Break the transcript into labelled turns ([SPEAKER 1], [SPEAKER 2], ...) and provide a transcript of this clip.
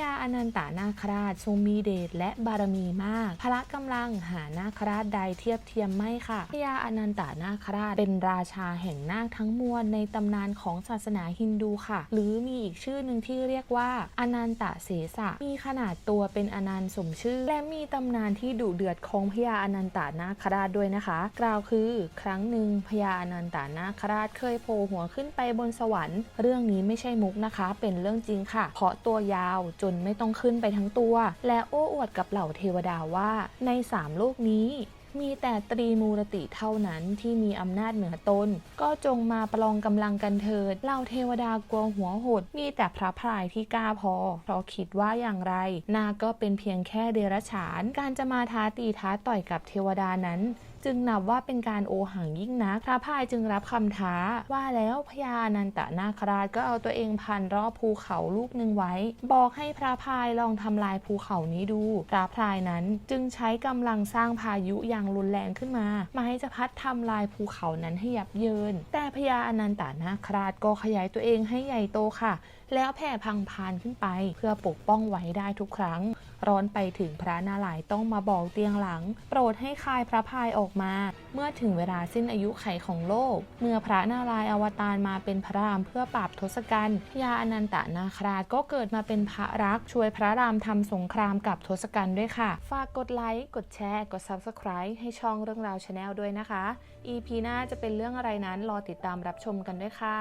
[SPEAKER 1] ญาอนันตนาคราชทรงมีเดชและบารมีมาก พละกำลังหานาคราชใดเทียบเทียมไม่ค่ะพญาอนันตนาคราชเป็นราชาแห่งนาคทั้งมวลในตำนานของศาสนาฮินดูค่ะ หรือมีอีกชื่อหนึ่งที่เรียกว่าอนันตเสสะมีขนาดตัวเป็นอนันต์สมชื่อ และมีตำนานที่ดุเดือดของพญาอนันตนาคราชด้วยนะคะ กล่าวคือ ครั้งหนึ่งพญาอนันตนาคราชเคยโผล่หัวขึ้นไปบนสวรรค์ เรื่องนี้ไม่ใช่มุกนะคะ เป็นเรื่องจริงค่ะ เพราะตัวยาวจนไม่ต้องขึ้นไปทั้งตัว และโอ้อวดกับเหล่าเทวดาว่าในสามโลกนี้มีแต่ตรีมูรติเท่านั้นที่มีอำนาจเหนือตน ก็จงมาประลองกำลังกันเถิดเหล่าเทวดากลัวหัวหด มีแต่พระพรายที่กล้าพอ เพราะคิดว่าอย่างไร นาก็เป็นเพียงแค่เดรัจฉาน การจะมาท้าตีท้าต่อยกับเทวดานั้น จึงนับว่าเป็นการโอหังยิ่งนัก พระพายจึงรับคำท้า ว่าแล้วพญาอนันตนาคราชก็เอาตัวเองพันรอบภูเขาลูกหนึ่งไว้ บอกให้พระพายลองทำลายภูเขานี้ดู พระพายนั้นจึงใช้กำลังสร้างพายุอย่างรุนแรงขึ้นมา หมายจะพัดทำลายภูเขานั้นให้ยับเยิน แต่พญาอนันตนาคราชก็ขยายตัวเองให้ใหญ่โตค่ะ แล้วแผ่พังพานขึ้นไป เพื่อปกป้องไว้ได้ทุกครั้ง ร้อนไปถึงพระนารายณ์ต้องมาบอกเตียงหลัง โปรดให้คายพระพายออกกมา เมื่อถึงเวลาสิ้นอายุไขของโลก เมื่อพระนารายณ์อวตารมาเป็นพระรามเพื่อปราบทศกัณฐ์พญาอนันตนาคราชก็เกิดมาเป็นพระรักช่วยพระรามทำสงครามกับทศกัณฐ์ด้วยค่ะ ฝากกดไลค์ กดแชร์ กด Subscribe ให้ช่องเรื่องราวชาแนลด้วยนะคะ EP หน้าจะเป็นเรื่องอะไรนั้นรอติดตามรับชมกันด้วยค่ะ